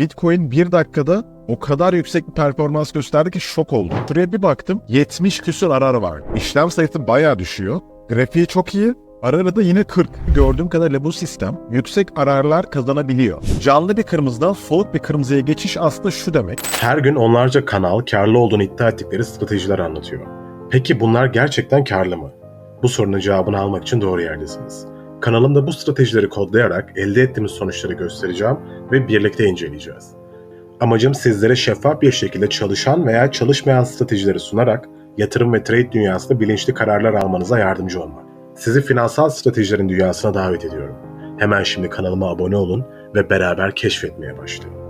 Bitcoin bir dakikada o kadar yüksek bir performans gösterdi ki şok oldum. Şuraya bir baktım 70 küsur arar var. İşlem sayısı bayağı düşüyor. Grafiği çok iyi. Ararı da yine 40. Gördüğüm kadarıyla bu sistem yüksek ararlar kazanabiliyor. Canlı bir kırmızıdan soğuk bir kırmızıya geçiş aslında şu demek. Her gün onlarca kanal karlı olduğunu iddia ettikleri stratejiler anlatıyor. Peki bunlar gerçekten karlı mı? Bu sorunun cevabını almak için doğru yerdesiniz. Kanalımda bu stratejileri kodlayarak elde ettiğimiz sonuçları göstereceğim ve birlikte inceleyeceğiz. Amacım sizlere şeffaf bir şekilde çalışan veya çalışmayan stratejileri sunarak yatırım ve trade dünyasında bilinçli kararlar almanıza yardımcı olmak. Sizi finansal stratejilerin dünyasına davet ediyorum. Hemen şimdi kanalıma abone olun ve beraber keşfetmeye başlayın.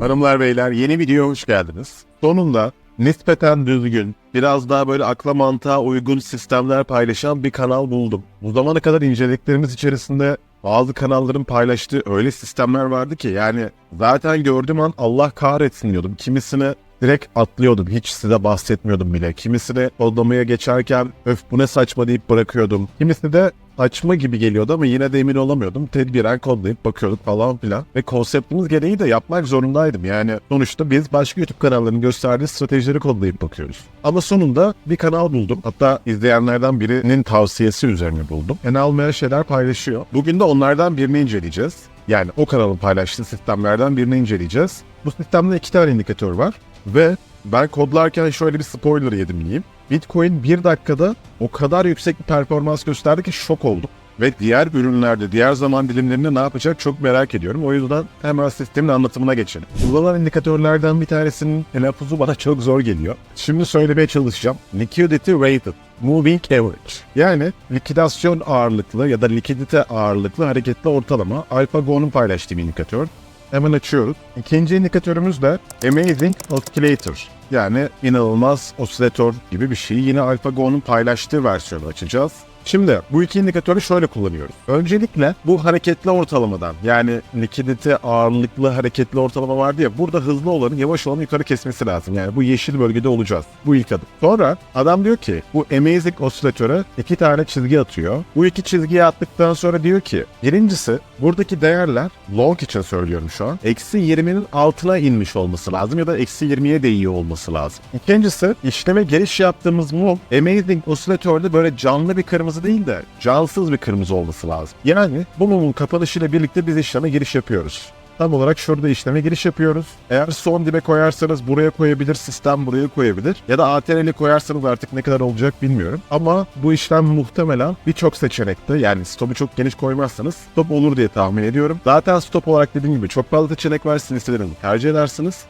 Hanımlar beyler yeni videoya hoş geldiniz. Sonunda nispeten düzgün, biraz daha böyle akla mantığa uygun sistemler paylaşan bir kanal buldum. Bu zamana kadar incelediklerimiz içerisinde bazı kanalların paylaştığı öyle sistemler vardı ki yani zaten gördüğüm an Allah kahretsin diyordum. Kimisini direkt atlıyordum. Hiç size bahsetmiyordum bile. Kimisini kodlamaya geçerken öf bu ne saçma deyip bırakıyordum. Kimisi de saçma gibi geliyordu ama yine de emin olamıyordum. Tedbiren kodlayıp bakıyorduk falan filan. Ve konseptimiz gereği de yapmak zorundaydım. Yani sonuçta biz başka YouTube kanallarının gösterdiği stratejileri kodlayıp bakıyoruz. Ama sonunda bir kanal buldum. Hatta izleyenlerden birinin tavsiyesi üzerine buldum. Yani almayan şeyler paylaşıyor. Bugün de onlardan birini inceleyeceğiz. Yani o kanalın paylaştığı sistemlerden birini inceleyeceğiz. Bu sistemde iki tane indikatör var. Ve ben kodlarken şöyle bir spoiler yedim diyeyim. Bitcoin bir dakikada o kadar yüksek bir performans gösterdi ki şok oldum. Ve diğer ürünlerde, diğer zaman dilimlerinde ne yapacak çok merak ediyorum. O yüzden hemen sistemin anlatımına geçelim. Kullanılan indikatörlerden bir tanesinin telaffuzu bana çok zor geliyor. Şimdi söylemeye çalışacağım. Liquidity Weighted. Moving Average. Yani likidasyon ağırlıklı ya da likidite ağırlıklı hareketli ortalama AlphaGo'nun paylaştığı bir indikatör. Hemen açıyoruz. İkinci indikatörümüz de Amazing Oscillator. Yani inanılmaz osilatör gibi bir şey. Yine AlphaGo'nun paylaştığı versiyonu açacağız. Şimdi bu iki indikatörü şöyle kullanıyoruz. Öncelikle bu hareketli ortalamadan yani likidite ağırlıklı hareketli ortalama vardı ya burada hızlı olanın yavaş olanı yukarı kesmesi lazım. Yani bu yeşil bölgede olacağız. Bu ilk adım. Sonra adam diyor ki bu Amazing osilatöre iki tane çizgi atıyor. Bu iki çizgiyi attıktan sonra diyor ki birincisi buradaki değerler long için söylüyorum şu an. Eksi 20'nin altına inmiş olması lazım ya da eksi 20'ye değiyor olması lazım. İkincisi işleme giriş yaptığımız mum Amazing osilatörde böyle canlı bir kırmızı değil de cansız bir kırmızı olması lazım. Yani bu mumun kapanışıyla birlikte biz işleme giriş yapıyoruz. Tam olarak şurada işleme giriş yapıyoruz. Eğer son dibe koyarsanız buraya koyabilir, sistem buraya koyabilir. Ya da ATRL'i koyarsanız artık ne kadar olacak bilmiyorum. Ama bu işlem muhtemelen birçok seçenekte yani stop'u çok geniş koymazsanız stop olur diye tahmin ediyorum. Zaten stop olarak dediğim gibi çok fazla seçenek var sizin tercih edersiniz.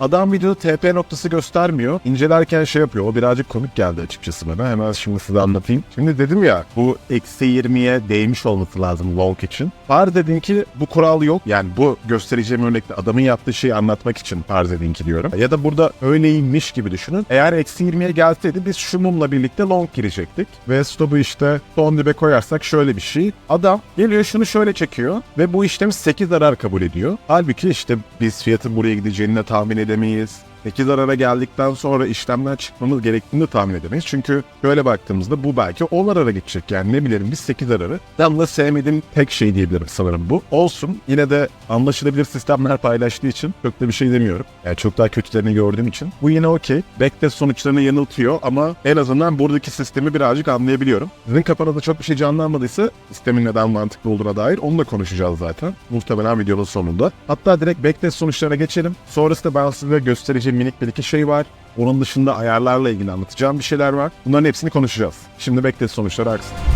Adam videoda TP noktası göstermiyor. İncelerken şey yapıyor. O birazcık komik geldi açıkçası bana. Hemen şimdi size anlatayım. Şimdi dedim ya bu eksi 20'ye değmiş olması lazım long için. Farz edin ki bu kural yok. Yani bu göstereceğim örnekte adamın yaptığı şeyi anlatmak için farz edin ki diyorum. Ya da burada öyleymiş gibi düşünün. Eğer eksi 20'ye gelseydi biz şu mumla birlikte long girecektik. Ve stop'u işte son dibe koyarsak şöyle bir şey. Adam geliyor şunu şöyle çekiyor ve bu işlemi 8 zarar kabul ediyor. Halbuki işte biz fiyatın buraya gideceğini de tahmin edemeyiz. 8 zarara geldikten sonra işlemden çıkmamız gerektiğini de tahmin edemeyiz. Çünkü böyle baktığımızda bu belki 10 zarara gidecek. Yani ne bilelim biz 8 zararı. Tam da sevmediğim tek şey diyebilirim sanırım bu. Olsun yine de anlaşılabilir sistemler paylaştığı için çok da bir şey demiyorum. Yani çok daha kötülerini gördüğüm için. Bu yine okey. Backtest sonuçlarını yanıltıyor ama en azından buradaki sistemi birazcık anlayabiliyorum. Sizin kafanızda çok bir şey canlanmadıysa sistemin neden mantıklı olduğuna dair onu da konuşacağız zaten. Muhtemelen videonun sonunda. Hatta direkt backtest sonuçlarına geçelim. Sonrasında ben size göstereceğim minik bir iki şey var. Onun dışında ayarlarla ilgili anlatacağım bir şeyler var. Bunların hepsini konuşacağız. Şimdi backtest sonuçları aksın.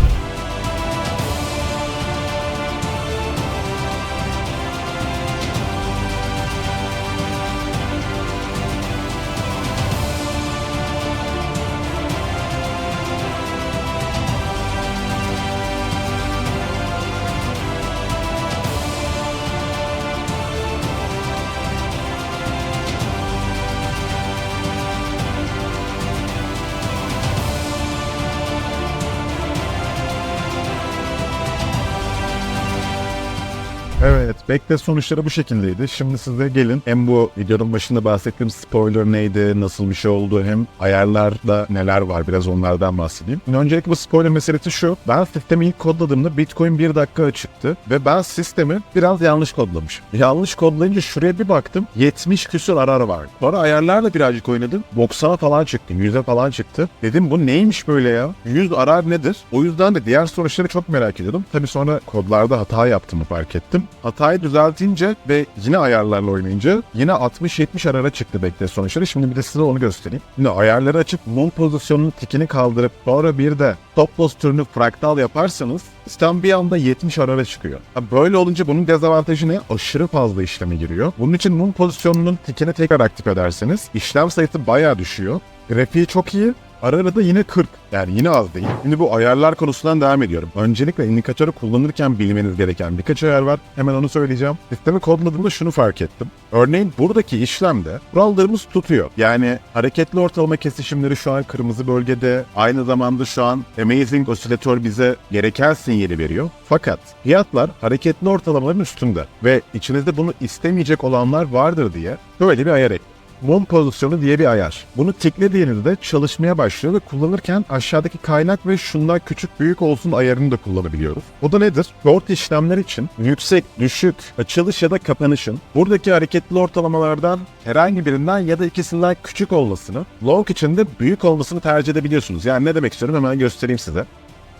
Backtest sonuçları bu şekildeydi. Şimdi size gelin hem bu videonun başında bahsettiğim spoiler neydi, nasıl bir şey oldu, hem ayarlarda neler var biraz onlardan bahsedeyim. Şimdi öncelikle bu spoiler meselesi şu. Ben sistemi ilk kodladığımda Bitcoin 1 dakika çıktı ve ben sistemi biraz yanlış kodlamışım. Yanlış kodlayınca şuraya bir baktım 70 küsur arar var. Sonra ayarlarla birazcık oynadım. 90'a falan çıktı, 100'e falan çıktı. Dedim bu neymiş böyle ya? 100 arar nedir? O yüzden de diğer sonuçları çok merak ediyordum. Tabii sonra kodlarda hata yaptığımı fark ettim. Hatayı düzeltince ve yine ayarlarla oynayınca yine 60-70 arara çıktı bekle sonuçları. Şimdi bir de size onu göstereyim. Şimdi ayarları açıp mum pozisyonunun tikini kaldırıp sonra bir de top loss türünü fraktal yaparsanız sistem bir anda 70 arara çıkıyor. Böyle olunca bunun dezavantajı ne? Aşırı fazla işleme giriyor. Bunun için mum pozisyonunun tikini tekrar aktif ederseniz işlem sayısı bayağı düşüyor. Grafiği çok iyi Arada da yine 40. Yani yine az değil. Şimdi bu ayarlar konusundan devam ediyorum. Öncelikle indikatörü kullanırken bilmeniz gereken birkaç ayar var. Hemen onu söyleyeceğim. Sistemi kodladığımda şunu fark ettim. Örneğin buradaki işlemde kurallarımız tutuyor. Yani hareketli ortalama kesişimleri şu an kırmızı bölgede. Aynı zamanda şu an Amazing Oscillator bize gereken sinyali veriyor. Fakat fiyatlar hareketli ortalamaların üstünde. Ve içinizde bunu istemeyecek olanlar vardır diye böyle bir ayar ekledim. Mum pozisyonu diye bir ayar. Bunu tiklediğinizde çalışmaya başlıyor ve kullanırken aşağıdaki kaynak ve şundan küçük büyük olsun ayarını da kullanabiliyoruz. O da nedir? Short işlemler için yüksek, düşük, açılış ya da kapanışın buradaki hareketli ortalamalardan herhangi birinden ya da ikisinden küçük olmasını, long için de büyük olmasını tercih edebiliyorsunuz. Yani ne demek istiyorum hemen göstereyim size.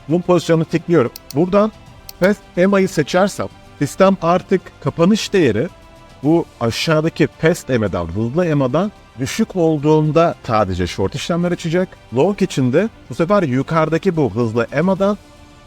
Mum pozisyonunu tıklıyorum. Buradan Fast EMA'yı seçersem sistem artık kapanış değeri bu aşağıdaki fast EMA'dan, hızlı EMA'dan düşük olduğunda sadece short işlemler açacak. Long için de bu sefer yukarıdaki bu hızlı EMA'dan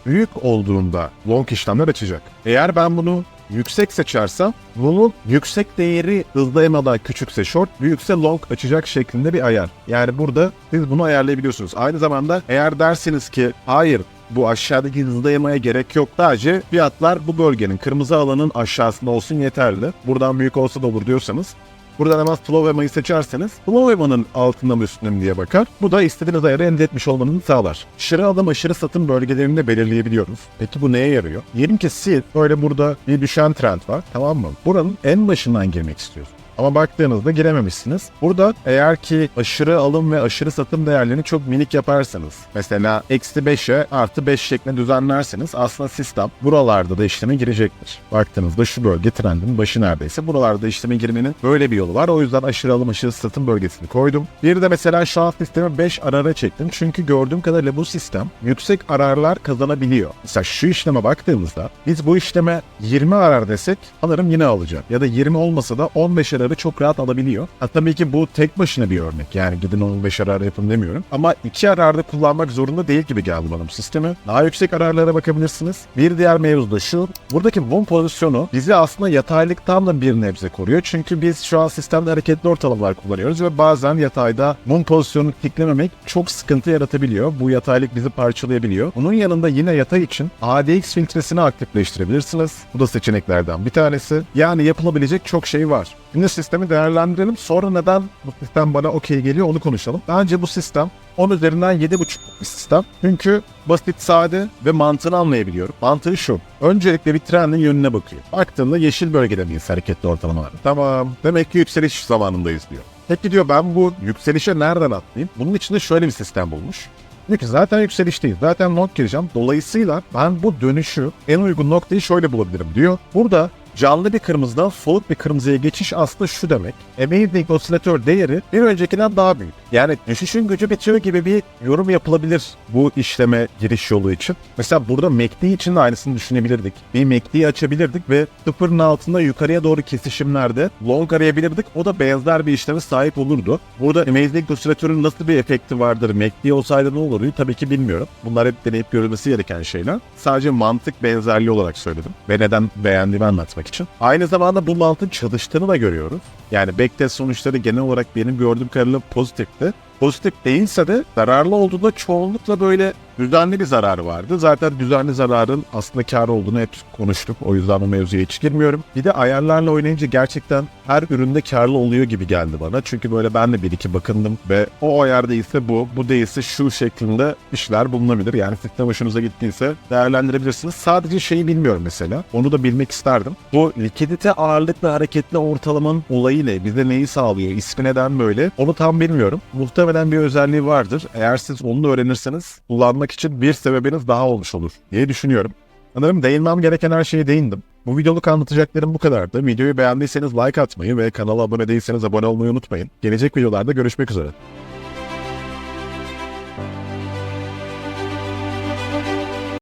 büyük olduğunda long işlemler açacak. Eğer ben bunu yüksek seçersem bunun yüksek değeri hızlı EMA'dan küçükse short, büyükse long açacak şeklinde bir ayar. Yani burada siz bunu ayarlayabiliyorsunuz. Aynı zamanda eğer dersiniz ki hayır bu aşağıdaki hızlı yamaya gerek yok. Sadece fiyatlar bu bölgenin kırmızı alanın aşağısında olsun yeterli. Buradan büyük olsa da olur diyorsanız Buradan hemen flow emayı seçerseniz flow emanın altında mı üstünde mi diye bakar. Bu da istediğiniz ayarı elde etmiş olmanızı sağlar. Aşırı alım aşırı satım bölgelerini de belirleyebiliyoruz. Peki bu neye yarıyor? Diyelim ki siz böyle burada bir düşen trend var tamam mı? Buranın en başından girmek istiyorsunuz. Ama baktığınızda girememişsiniz. Burada eğer ki aşırı alım ve aşırı satım değerlerini çok minik yaparsanız mesela eksi 5'e artı 5 şeklinde düzenlerseniz aslında sistem buralarda da işleme girecektir. Baktığınızda şu bölge trendin başı neredeyse. Buralarda işleme girmenin böyle bir yolu var. O yüzden aşırı alım aşırı satım bölgesini koydum. Bir de mesela şu an sistemi 5 arara çektim. Çünkü gördüğüm kadarıyla bu sistem yüksek ararlar kazanabiliyor. Mesela şu işleme baktığımızda biz bu işleme 20 arar desek alırım yine alacağım. Ya da 20 olmasa da 15 ararı çok rahat alabiliyor. Ha, tabii ki bu tek başına bir örnek. Yani gidin 15 arar yapın demiyorum. Ama iki ararda kullanmak zorunda değil gibi geldi bana bu sistemi. Daha yüksek ararlara bakabilirsiniz. Bir diğer mevzu da şu. Buradaki mum pozisyonu bizi aslında yataylıktan da bir nebze koruyor. Çünkü biz şu an sistemde hareketli ortalamalar kullanıyoruz ve bazen yatayda mum pozisyonu tiklememek çok sıkıntı yaratabiliyor. Bu yataylık bizi parçalayabiliyor. Bunun yanında yine yatay için ADX filtresini aktifleştirebilirsiniz. Bu da seçeneklerden bir tanesi. Yani yapılabilecek çok şey var. Şimdi sistemi değerlendirelim. Sonra neden bu sistem bana okey geliyor onu konuşalım. Bence bu sistem 10 üzerinden 7.5 bir sistem. Çünkü basit, sade ve mantığını anlayabiliyorum. Mantığı şu. Öncelikle bir trendin yönüne bakıyor. Baktığında yeşil bölgede miyiz hareketli ortalamalar? Tamam. Demek ki yükseliş zamanındayız diyor. Peki diyor ben bu yükselişe nereden atlayayım? Bunun için de şöyle bir sistem bulmuş. Diyor ki zaten yükselişteyiz. Zaten not gireceğim. Dolayısıyla ben bu dönüşü en uygun noktayı şöyle bulabilirim diyor. Burada canlı bir kırmızıdan soluk bir kırmızıya geçiş aslında şu demek. Amazing Oscillator değeri bir öncekinden daha büyük. Yani düşüşün gücü bitiyor gibi bir yorum yapılabilir bu işleme giriş yolu için. Mesela burada MACD için de aynısını düşünebilirdik. Bir MACD'yi açabilirdik ve sıfırın altında yukarıya doğru kesişimlerde long arayabilirdik. O da benzer bir işleme sahip olurdu. Burada Amazing Oscillator'un nasıl bir efekti vardır? MACD olsaydı ne olurdu? Tabii ki bilmiyorum. Bunlar hep deneyip görülmesi gereken şeyler. Sadece mantık benzerliği olarak söyledim. Ve neden beğendiğimi anlatmak için. Aynı zamanda bu mantığın çalıştığını da görüyoruz. Yani backtest sonuçları genel olarak benim gördüğüm kadarıyla pozitifti. Pozitif değilse de zararlı olduğunda çoğunlukla böyle Düzenli bir zararı vardı. Zaten düzenli zararın aslında kar olduğunu hep konuştuk. O yüzden o mevzuya hiç girmiyorum. Bir de ayarlarla oynayınca gerçekten her üründe karlı oluyor gibi geldi bana. Çünkü böyle ben de bir iki bakındım ve o ayar değilse bu, bu değilse şu şeklinde işler bulunabilir. Yani sistem hoşunuza gittiyse değerlendirebilirsiniz. Sadece şeyi bilmiyorum mesela. Onu da bilmek isterdim. Bu likidite ağırlıklı hareketli ortalamanın olayı ne? Bize neyi sağlıyor? İsmi neden böyle? Onu tam bilmiyorum. Muhtemelen bir özelliği vardır. Eğer siz onu öğrenirseniz kullanmak için bir sebebiniz daha olmuş olur diye düşünüyorum. Sanırım değinmem gereken her şeye değindim. Bu videoluk anlatacaklarım bu kadardı. Videoyu beğendiyseniz like atmayı ve kanala abone değilseniz abone olmayı unutmayın. Gelecek videolarda görüşmek üzere.